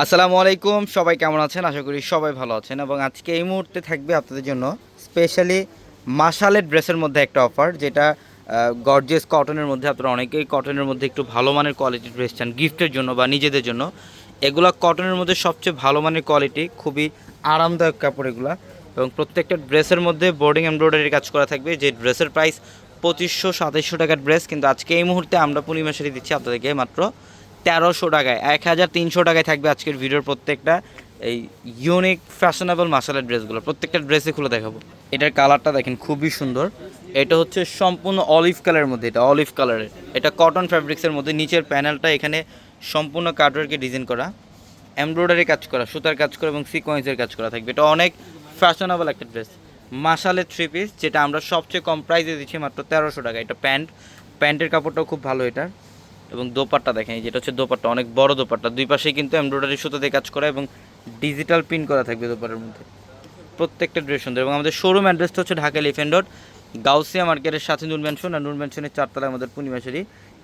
আসসালামু আলাইকুম, সবাই কেমন আছেন? আশা করি সবাই ভালো আছেন এবং আজকে এই মুহূর্তে থাকবে আপনাদের জন্য স্পেশালি মাসালের ড্রেসের মধ্যে একটা অফার যেটা গর্জেস কটনের মধ্যে, আপনারা অনেকেই কটনের মধ্যে একটু ভালো মানের কোয়ালিটির ড্রেস চান গিফটের জন্য বা নিজেদের জন্য। এগুলো কটনের মধ্যে সবচেয়ে ভালো মানের কোয়ালিটি খুবই আরামদায়ক কাপড় এগুলা। এবং প্রত্যেকটা ড্রেসের মধ্যে বোর্ডিং এমব্রয়ডারি কাজ করা থাকবে, যে ড্রেসের প্রাইস পঁচিশশো সাতাইশশো টাকার ড্রেস কিন্তু আজকে এই মুহূর্তে আমরা পূর্ণিমা শাড়ি দিচ্ছি আপনাদেরকে মাত্র তেরোশো টাকায়, এক হাজার তিনশো টাকায় থাকবে আজকের ভিডিওর প্রত্যেকটা এই ইউনিক ফ্যাশনেবল মাসালার ড্রেসগুলো প্রত্যেকটা ড্রেসে খুলে দেখাবো। এটার কালারটা দেখেন, খুবই সুন্দর। এটা হচ্ছে সম্পূর্ণ অলিভ কালারের মধ্যে, এটা অলিভ কালারের এটা কটন ফ্যাব্রিক্সের মধ্যে, নিচের প্যানেলটা এখানে সম্পূর্ণ কাটওয়ার্কে ডিজাইন করা। এমব্রয়ডারি কাজ করা, সুতার কাজ করা এবং সিকোয়েন্সের কাজ করা থাকবে। এটা অনেক ফ্যাশনেবল একটা ড্রেস মাসালের থ্রি পিস যেটা আমরা সবচেয়ে কম প্রাইসে দিচ্ছি মাত্র তেরোশো টাকা এটা প্যান্ট প্যান্টের কাপড়টাও খুব ভালো এটার। এবং দোপাট্টা দেখেন যেটা হচ্ছে দোপাট্টা, অনেক বড় দোপাট্টা। দুই পাশে কিন্তু এমব্রয়ডারি সুতোতে কাজ করা এবং ডিজিটাল প্রিন্ট করা থাকবে দোপাটার মধ্যে। প্রত্যেকটা ড্রেস সুন্দর এবং আমাদের শোরুম অ্যাড্রেসটা হচ্ছে ঢাকা এলিফেন্ট রোড গাউসিয়া মার্কেটের সাথে নুন ম্যানশন আর নুন ম্যানশনের চারতলায় আমাদের পূর্ণিমাশারি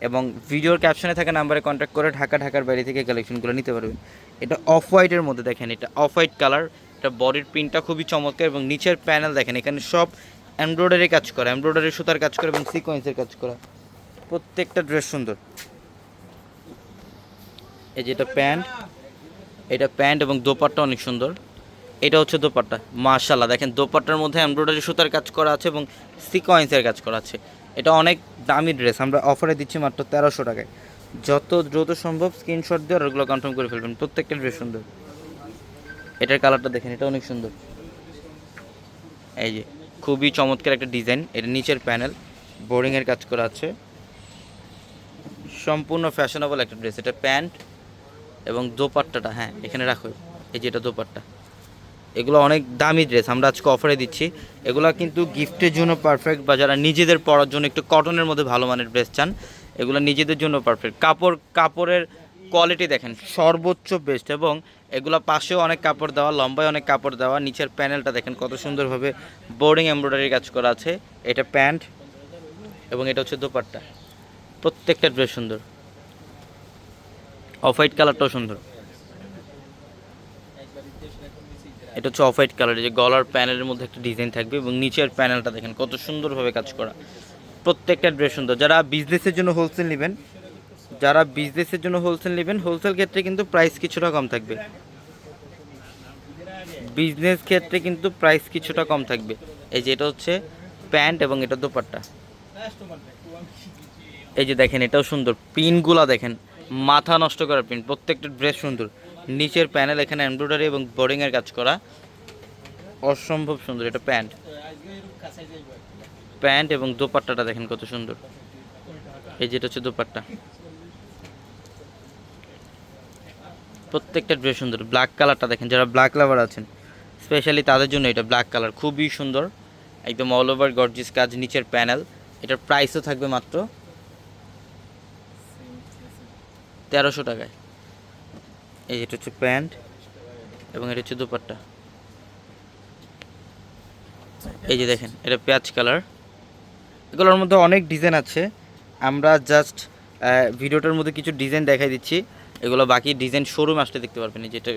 এবং ভিডিওর ক্যাপশনে থাকা নাম্বারে কন্ট্যাক্ট করে ঢাকা, ঢাকার বাইরে থেকে কালেকশনগুলো নিতে পারবেন। এটা অফ হোয়াইটের মধ্যে দেখেন, এটা অফ হোয়াইট কালার এটা বডির প্রিন্টটা খুবই চমৎকার এবং নিচের প্যানেল দেখেন, এখানে সব এমব্রয়ডারি কাজ করা এমব্রয়ডারি সুতার কাজ করা এবং সিকোয়েন্সের কাজ করা। প্রত্যেকটা ড্রেস সুন্দর। এই যে এটা প্যান্ট এটা প্যান্ট এবং দোপাট্টা অনেক সুন্দর। এটা হচ্ছে দোপাট্টা মাশাল্লাহ দেখেন, দোপাট্টার মধ্যে এমব্রয়ডারি সুতার কাজ করা আছে এবং সিকোয়েন্সের কাজ করা আছে। এটা অনেক দামি ড্রেস আমরা অফারে দিচ্ছি মাত্র তেরোশো টাকায়। যত দ্রুত সম্ভব স্ক্রিনশট দিয়ে আর ওগুলো কনফার্ম করে ফেলবেন। প্রত্যেকটা ড্রেস সুন্দর। এটার কালারটা দেখেন, এটা অনেক সুন্দর। এই যে, খুবই চমৎকার একটা ডিজাইন এটা নিচের প্যানেল বোরিংয়ের কাজ করা আছে। সম্পূর্ণ ফ্যাশনেবল একটা ড্রেস এটা প্যান্ট এবং দোপাট্টাটা হ্যাঁ এখানে রাখো, এই যেটা দোপাট্টা। এগুলো অনেক দামি ড্রেস আমরা আজকে অফারে দিচ্ছি। এগুলো কিন্তু গিফটের জন্য পারফেক্ট বা যারা নিজেদের পরার জন্য একটু কটনের মধ্যে ভালো মানের ড্রেস চান, এগুলো নিজেদের জন্য পারফেক্ট কাপড়, কাপড়ের কোয়ালিটি দেখেন, সর্বোচ্চ বেস্ট এবং এগুলো পাশেও অনেক কাপড় দেওয়া, লম্বায় অনেক কাপড় দেওয়া, নিচের প্যানেলটা দেখেন কত সুন্দরভাবে বোর্ডিং এমব্রয়ডারি কাজ করা আছে। এটা প্যান্ট এবং এটা হচ্ছে দোপাট্টা। প্রত্যেকটা ড্রেস সুন্দর। অফ হোয়াইট কালারটাও সুন্দর। এটা হচ্ছে অফ হোয়াইট কালার যে গলার প্যানেলের মধ্যে একটা ডিজাইন থাকবে এবং নিচের প্যানেলটা দেখেন কত সুন্দরভাবে কাজ করা। প্রত্যেকটা ড্রেস সুন্দর। যারা বিজনেসের জন্য হোলসেল নেবেন, যারা বিজনেসের জন্য হোলসেল নেবেন হোলসেল ক্ষেত্রে কিন্তু প্রাইস কিছুটা কম থাকবে। বিজনেস ক্ষেত্রে কিন্তু প্রাইস কিছুটা কম থাকবে। এই যে এটা হচ্ছে প্যান্ট এবং এটা দোপাট্টা। এই যে দেখেন এটাও সুন্দর। পিনগুলা দেখেন। মাথা নষ্ট করা প্রিন্ট প্রত্যেকটা ড্রেস সুন্দর। নিচের প্যানেল এখানে এমব্রয়ডারি এবং বোর্ডিংয়ের কাজ করা। অসম্ভব সুন্দর এটা প্যান্ট। প্যান্ট এবং দোপাট্টাটা দেখেন কত সুন্দর। এই যেটা হচ্ছে দোপাট্টা। প্রত্যেকটা ড্রেস সুন্দর। ব্ল্যাক কালারটা দেখেন, যারা ব্ল্যাক লাভার আছেন স্পেশালি তাদের জন্য এটা ব্ল্যাক কালার খুবই সুন্দর। একদম অল ওভার গর্জিস কাজ, নিচের প্যানেল এটার প্রাইসও থাকবে মাত্র তেরোশো টাকায়। এই এটা হচ্ছে প্যান্ট এবং এটা হচ্ছে দুপাট্টা। এই যে দেখেন, এটা পেঁয়াজ কালার। এগুলোর মধ্যে অনেক ডিজাইন আছে। আমরা জাস্ট ভিডিওটার মধ্যে কিছু ডিজাইন দেখাই দিচ্ছি। এগুলো বাকি ডিজাইন শোরুম আসলে দেখতে পারবেন। এই যেটা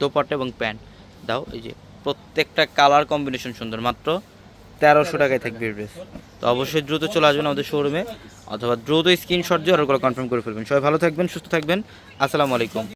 দোপাট্টা এবং প্যান্ট। দাও, এই যে প্রত্যেকটা কালার কম্বিনেশন সুন্দর। মাত্র তেরোশো টাকায় থাকবে ড্রেস। তো অবশ্যই দ্রুত চলে আসবেন আমাদের শোরুমে। অথবা দ্রুত স্ক্রিনশট দিয়ে অর্ডার করে কনফার্ম করে ফেলবেন। সবাই ভালো থাকবেন, সুস্থ থাকবেন। আসসালামু আলাইকুম।